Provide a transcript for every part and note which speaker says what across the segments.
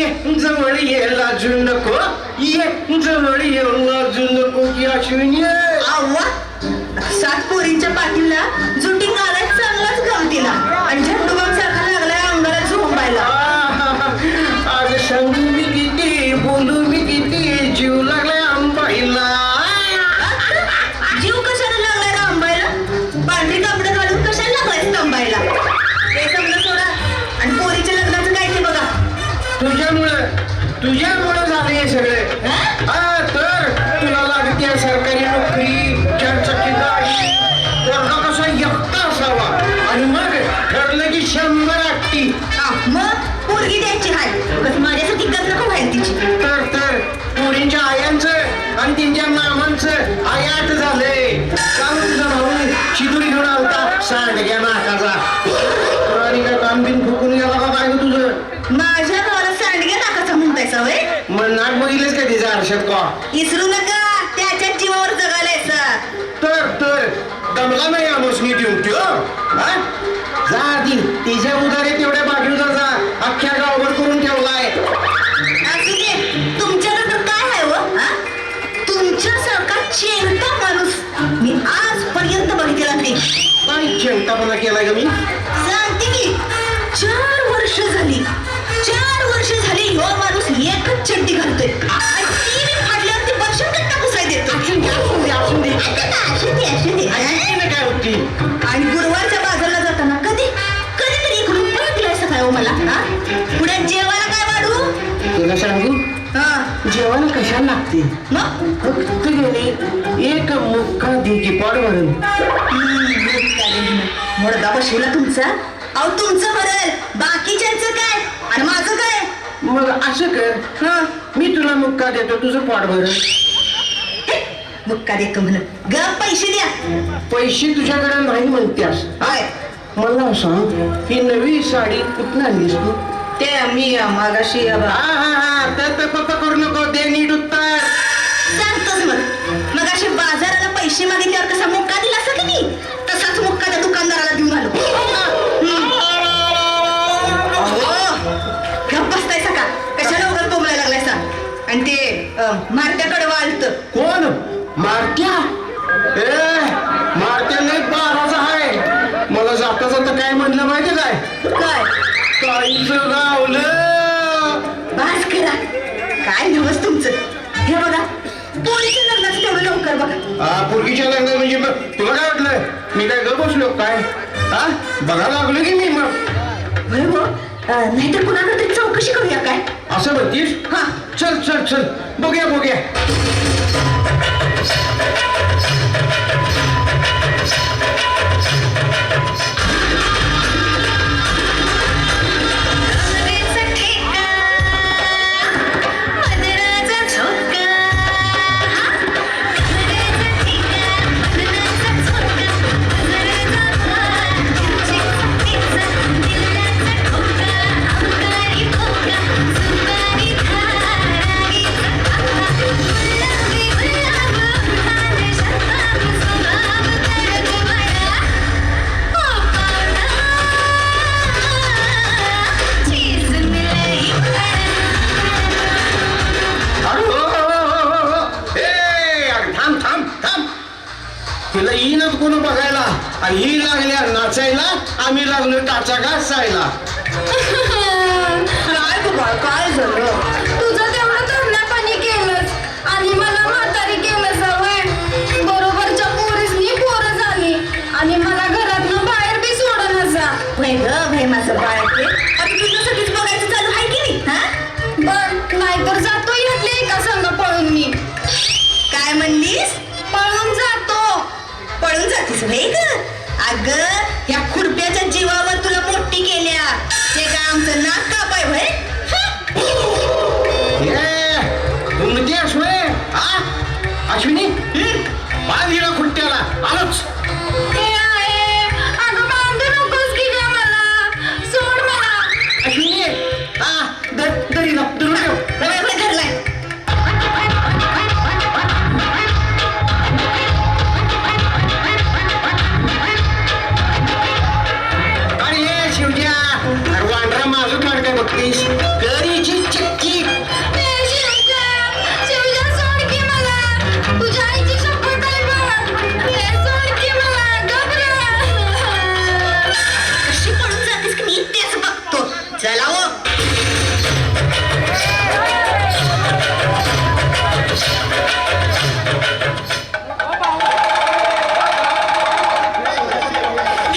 Speaker 1: ये जवळ ये लाजू नको. ये जवळ ये लाजू नको की अश्विनी
Speaker 2: आव्वा सात पोरींच्या पाठीला जुटिंग आलाय चांगलाच गाव गमतीला आणि झेंडू बॉम्ब सारखा लागलाय अंगाला झोंबायला.
Speaker 1: तुझ्यामुळं झाले हे सगळे. हा? तर तुला लागते सरकारी नोकरी चार चाकी गाडी पोरगा कसा एकटा असावा. आणि मग ठरलं की शंभर आटी
Speaker 2: हा, मग पोरगी द्यायची हाय. कसं माझ्यासाठी गत नको व्हायला तिची.
Speaker 1: तर तर पोरींच्या आयांचं आणि त्यांच्या मामांचं आयात झालंय. काल तुझा भाऊ शिदुरी घेऊन आलता. सांडग्या नाकाचा आणि काय काम बिन फुकून गेला का काय गं तुझं?
Speaker 2: सांडग्या सवय
Speaker 1: मग नाक बघितलंच का तिचा हर्षद का?
Speaker 2: इसरू नका त्याच्या जीवावर जगायला
Speaker 1: तर तर दमला नाही आमोसनी ड्युटी हो हा? जा आधी तिच्या उदारे तेवढ्या बाजूचा जा. अख्ख्या गावभर करून ठेवलाय.
Speaker 2: असू दे तुमच्याकडं काय आहे व हा? तुमच्यासारखा माणूस मी आजपर्यंत बघितलेला नाही.
Speaker 1: काय चिंतापणा केलाय का मी? काय होती?
Speaker 2: आणि गुरुवारच्या बाजारला जाताना कधी इकडून दिलाय सकाळ हो मला हा? पुढे जेवायला काय वाढू?
Speaker 1: तुला सांगू?
Speaker 2: हा.
Speaker 1: जेवण कशाला लागते?
Speaker 2: मग?
Speaker 1: फक्त गेले एक मुक्का दे की पाड भरून
Speaker 2: मुडदा बसवला तुमचा? अहो तुमचं बरं. बाकीच्यांचं काय काय?
Speaker 1: मग असं कर
Speaker 2: हा?
Speaker 1: मी तुला मुक्का देतो तुझं पाड भरून
Speaker 2: मुक्का देतो म्हण ग पैसे द्या.
Speaker 1: पैसे तुझ्याकडे नाही म्हणतेस.
Speaker 2: होय.
Speaker 1: मला सांग ही नवी साडी कुठं आणलीस तू?
Speaker 2: ते मी मागाशी
Speaker 1: हा हा हा. तर तर पप्पा करू नको दे नीट उत्तर.
Speaker 2: सांगतोच मग. मग अशी बाजाराला पैसे मागितल्यावर कसा मुक्का दिला असं की नाही? आणि ते मारत्याकडे वाळत
Speaker 1: कोण? मारत्या? ए मारत्या नाही बाराचा आहे मला जाता जाता काय म्हणलं माहिती काय?
Speaker 2: काय?
Speaker 1: काहीच गावलं.
Speaker 2: बास करा. काय दिवस तुमचं? हे बघा पोरीच्या लग्नाचं तेवढं लवकर बघा.
Speaker 1: हा पोरगीच्या लग्नात म्हणजे तुला काय वाटलं? मी काय ग बसलो काय? हा बघा लागलो की मी मग.
Speaker 2: होय हो अं, नाहीतर कुणाकडे तरी चौकशी करूया काय?
Speaker 1: असं म्हणतीस?
Speaker 2: हा.
Speaker 1: चल चल चल. बघूया बघूया.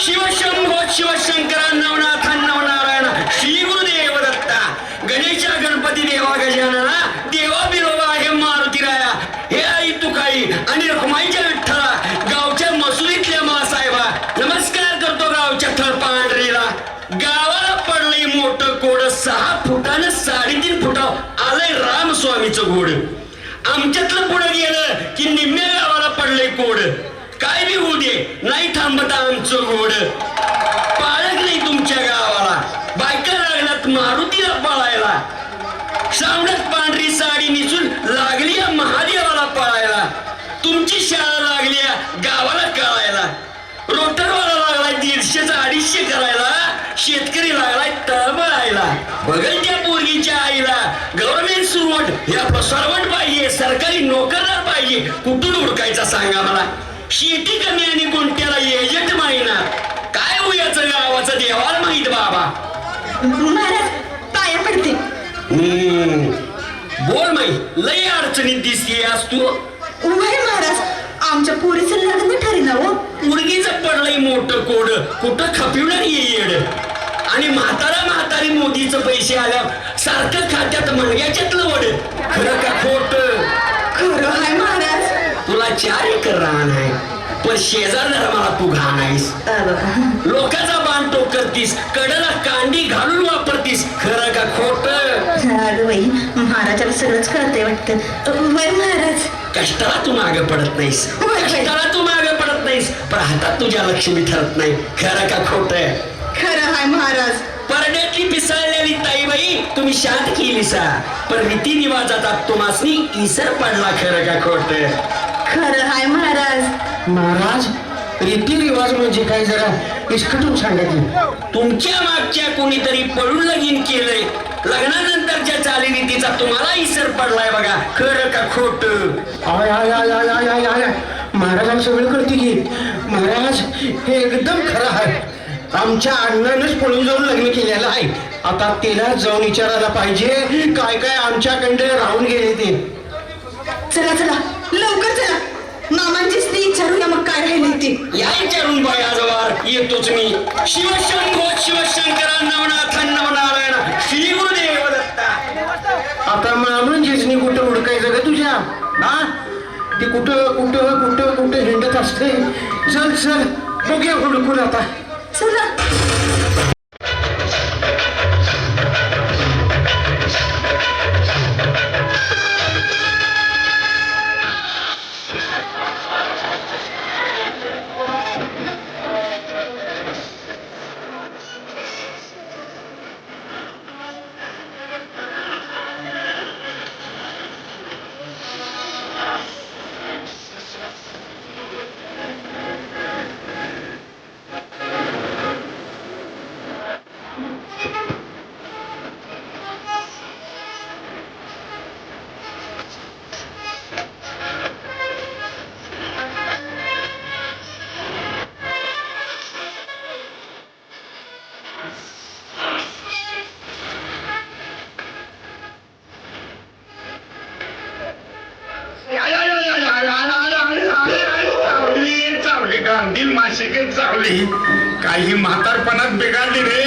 Speaker 1: शिवशंभो शिवशंकर नवनाथ नवनारायण. शिवदेव दत्ता गणेश गणपती देवा गजानना. देवा बिरोबा हे
Speaker 2: मारुतीराया हे आई तू
Speaker 1: काही आणि रखमाईच्या विठ्ठला
Speaker 3: गावच्या मसुरीतल्या मासाहेबा. नमस्कार करतो गावच्या थळ पांढरीला. गावाला पडलंय
Speaker 1: मोठं कोड. सहा फुटानं साडेतीन फुट
Speaker 2: आलंय
Speaker 4: रामस्वामीचं घोड आमच्यातलं पुढं गेलं की निम्म्या गावाला पडलंय कोड. काय बी होऊ दे. नाही थांबत आमचं गोड पाळत नाही तुमच्या गावाला. बायका लागल्यात मारुतीला पळायला. श्रावणात पांढरी साडी निसून लागली महादेवाला पळायला. तुमची शाळा लागली गावाला कळायला. रोटरवाला लागलाय दीडशेचा अडीचशे करायला. शेतकरी लागलाय तळमळायला. बघल त्या पोरगीच्या आईला गव्हर्नमेंट सुरवट या सर्वट पाहिजे सरकारी नोकरदार पाहिजे. कुठून उडकायचा सांगा मला. शेती कमी आणि कोणत्याला एजंट माहिना काय होयाचं गावाचं देवाला माहीत बाबा?
Speaker 2: महाराज पाया पडते.
Speaker 4: हम्म. बोल माई लय अडचणीत दिसते आज तू.
Speaker 2: महाराज आमच्या पोरीचं लग्न ठरेना हो.
Speaker 4: उडगीचं पडलंय मोठं कोड. कुठं खपिवणार येड? आणि म्हातारा म्हातारी मोदीचं पैसे आल्या सारखं खात्यात म्हणग्याच्यातलं वड. खरं का खोट? तुला चार एकर रान आहे पण शेजार धर्माला तू घाण आहेस लोकांचा बाण तो करतीस कडला कांडी घालून वापरतीस खरं का खोट?
Speaker 2: बाई महाराजाला सगळंच कळतंय वाटतं. महाराज.
Speaker 4: कष्टाला तू मागे पडत नाहीस. कष्टाला तू मागे पडत नाहीस पण हातात तुझ्या लक्ष्मी ठरत नाही. खरं का खोट?
Speaker 2: खरं हाय महाराज.
Speaker 4: परड्यातली पिसाळलेली ताईबाई तुम्ही शांत केली सा पण रीती रिवाजात तुम्हासनी इसर पडला खरं का खोट?
Speaker 2: खरं हाय महाराज.
Speaker 1: महाराज रीतिरिवाज म्हणजे काय जरा इस्कटून सांगा की.
Speaker 4: तुमच्या मागच्या कोणीतरी पळून लगीन केलंय. लग्नानंतरच्या चालीरीतीचा तुम्हाला इसर पडलाय बघा. खरं का खोट?
Speaker 1: आय आय आय आय आय आय आय. महाराजांना सगळं कळते की. महाराज हे एकदम खरं आहे. आमच्या अण्णानंच पळून जाऊन लग्न केलेलं आहे. आता तिला जाऊन विचारायला पाहिजे काय काय आमच्याकडे राहून गेले ते.
Speaker 2: चला चला. लवकर चला. मामांचीच ती विचारूया मग काय राहिले ते.
Speaker 4: या विचारून बयाजवार येतोच मी. शिवशंभो शिवशंकरा नवनाथ नवनारायण श्री गुरुदेव दत्ता
Speaker 1: आता मामून जिसनी कुठं हुडकायचं ग तुझ्या? हा? ती कुठं कुठं कुठं कुठं हिंडत असते? चल चल. बघूया हुडकून आता.
Speaker 2: चला.
Speaker 5: काही काही म्हातारपणात बिघडली रे.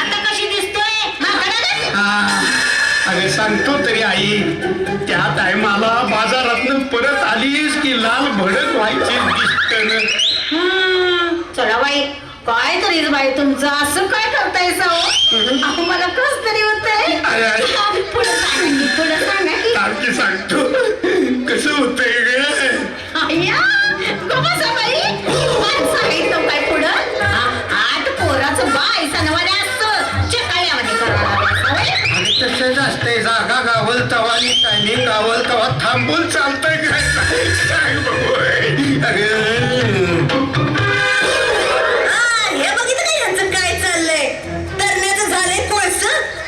Speaker 5: आता कशी
Speaker 3: दिसतोय? म्हातारा
Speaker 5: हा, अगं सांगतो तरी आई त्या टायमाला बाजारातनं परत आलीस की लाल भडक व्हायची दिसत
Speaker 3: चला बाई काय तरीच बाई तुमचं असं काय करताय साव मला कस तरी
Speaker 5: अरे, अरे.
Speaker 3: पुढे सांगा की, पुढे सांगा की.
Speaker 5: सारखी सांगतो.
Speaker 2: हे बघितलं का यांचं काय चाललंय? तरण्याचं झालंय कोळस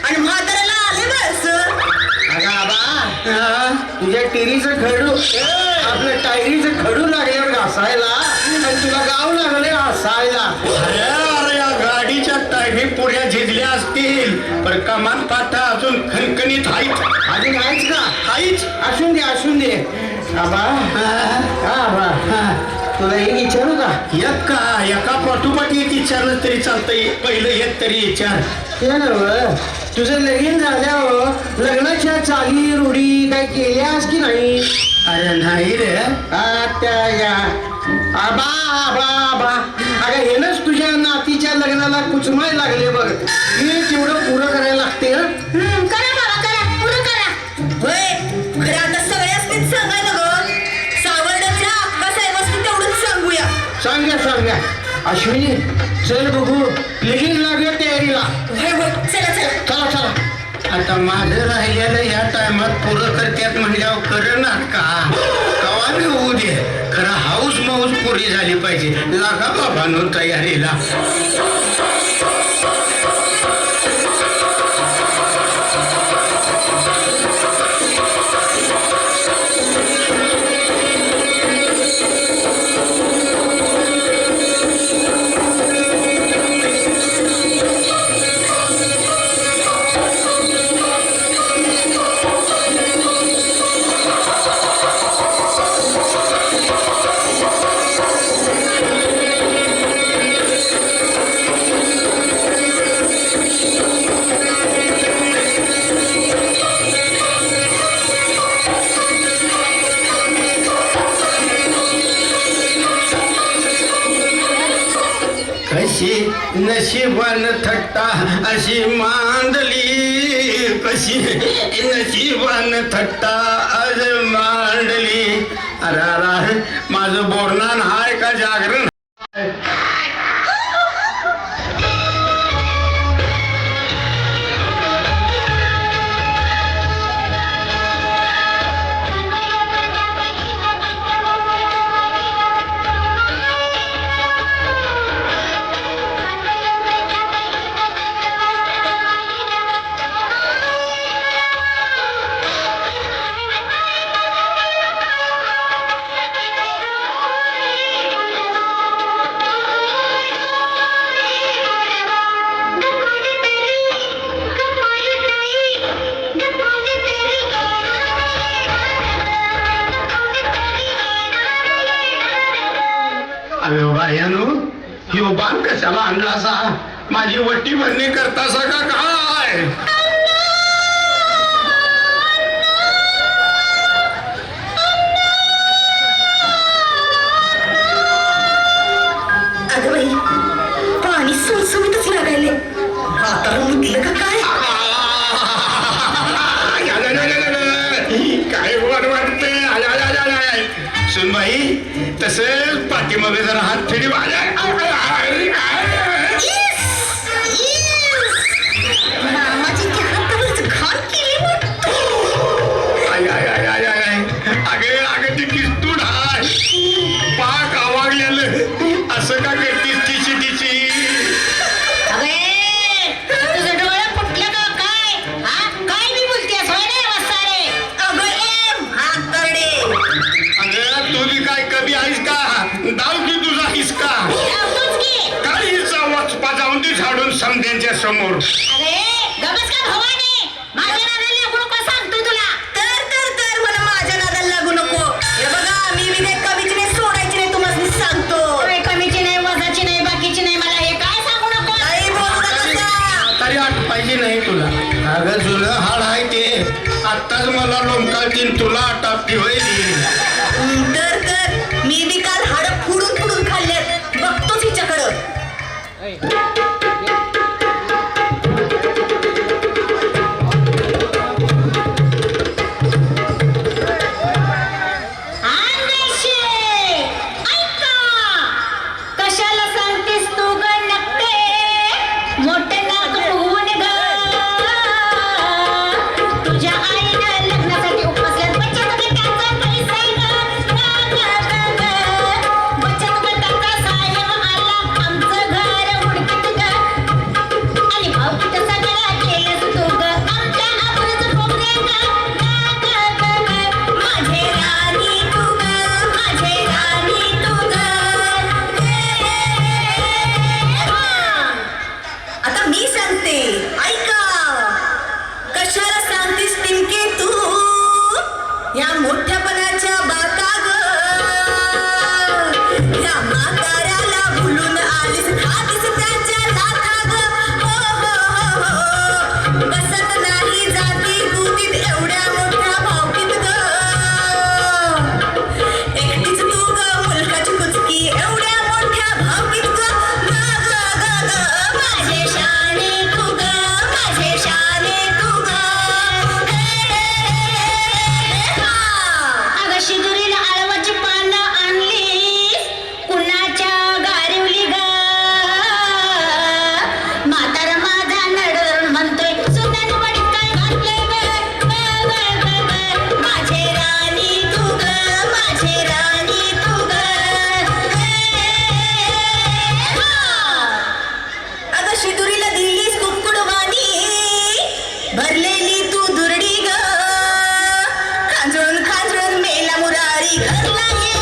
Speaker 2: आणि म्हाताऱ्याला आले बस
Speaker 1: अगं आबा हा, तुझ्या टेरीचं खडू आपलं टायरीचं खडू लागल्यावर घासायला आणि तुला गाव लागले हसायला
Speaker 5: अरे अरे या गाडी गाडीच्या टायरी पुऱ्या झिजल्या असतील. पण कमान पाता अजून खणखणीत आहेत.
Speaker 1: अजून आहेच का?
Speaker 5: हाईच
Speaker 1: असून दे असून दे. आबा. हा आबा. तुला एक विचारू का?
Speaker 5: एका एका पाठोपाठ एक विचारलं तरी चालतंय. पहिलं एक तरी विचार.
Speaker 1: ते नव्ह तुझं लगीन झाल्यावर लग्नाच्या चाली रूढी काय केल्यास की नाही?
Speaker 5: अरे नाही रे.
Speaker 1: त्या या. आबा आबा आबा. अगं हेनच तुझ्या नातीच्या लग्नाला कुचमाय लागले बघ. हे तेवढं पुरं करायला लागते हं?
Speaker 2: हम्म, करा बाबा करा. पुरं करा. होय
Speaker 1: सांगा सांगा अश्विनी चल बघू. लगीन लागलं तयारीला.
Speaker 2: चला चला.
Speaker 5: आता माझं राहिलेलं या टायमात पुरं करत्यात म्हणल्यावर करणार का? कवा बी होऊ दे. खरं हाऊस माऊस पुरी झाली पाहिजे. लागा बाबांनो तयारीला. कशी नशिबान थट्टा अशी मांडली. कशी नशिबान थट्टा आज मांडली. आधार आहे माझं बोरणान हाय का जागरण वट्टी भरणी करतासा का काय?
Speaker 2: अगं बाई पाणी सुळसुळीतच लागायले हाताला मुटलं का काय?
Speaker 5: काय वर वाटते सुनबाई तसंच पाठीमागे जरा हात फिरी
Speaker 2: मामाची mata a pioeirinha. I love you.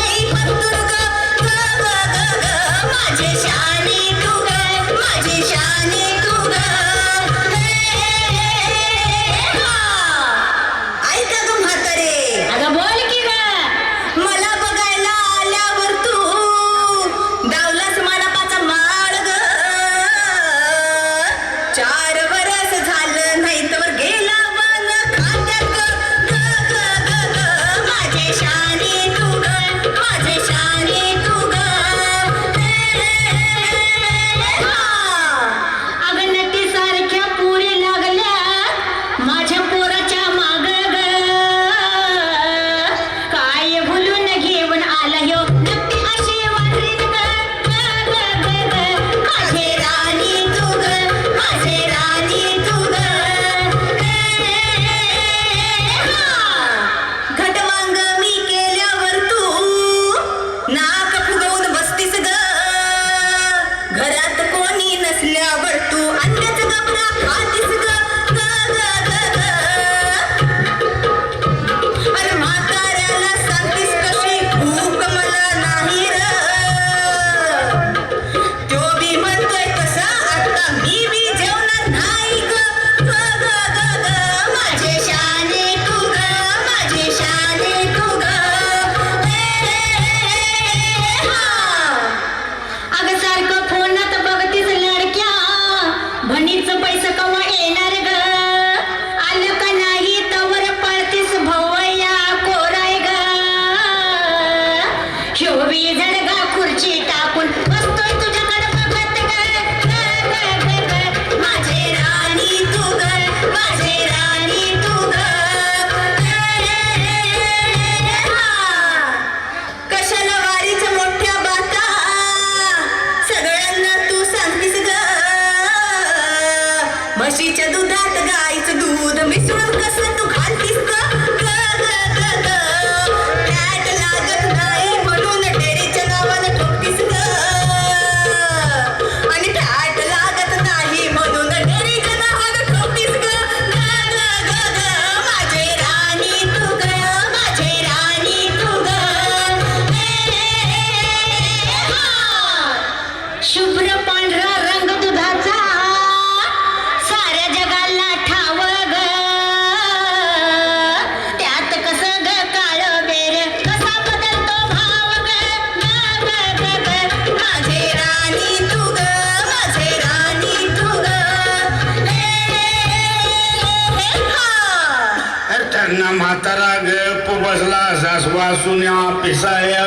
Speaker 2: वासून पिसाळ्या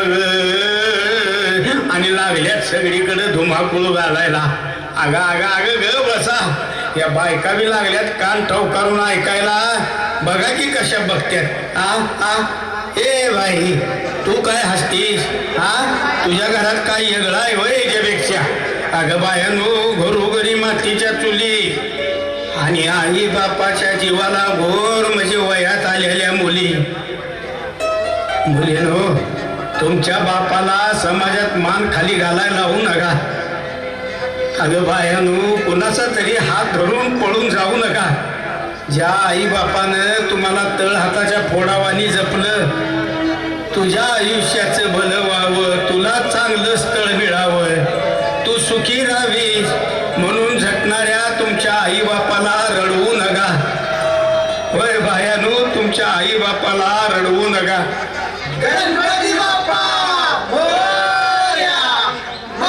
Speaker 2: आणि लागल्यात सगळीकडे धुमाकूळ घालायला. अग अग आग ग बसा. या बायका बी लागल्यात कान ठोकारून ऐकायला. बघा की कशा बघत्यात. आ आ. ए बाई तू काय हसतीस? हा तुझ्या घरात काय येगळा आहे वय याच्यापेक्षा? अगं बायानो घरोघरी मातीच्या चुली. आणि आई बापाच्या जीवाला घोर म्हणजे वयात आलेल्या मुली. मुलेनो तुमच्या बापाला समाजात मान खाली घालायला लावू नका. अगं बायानो कोणाचा तरी हात धरून पळून जाऊ नका. ज्या आई बापानं तुम्हाला तळ हाताच्या फोडावानी जपलं तुझ्या आयुष्याचं भलं व्हावं तुला चांगलं स्थळ मिळावं. तू सुखी राहावी म्हणून झटणाऱ्या तुमच्या आई बापाला रडवू नका. होय बायानो तुमच्या आई बापाला रडवू नका. Amen.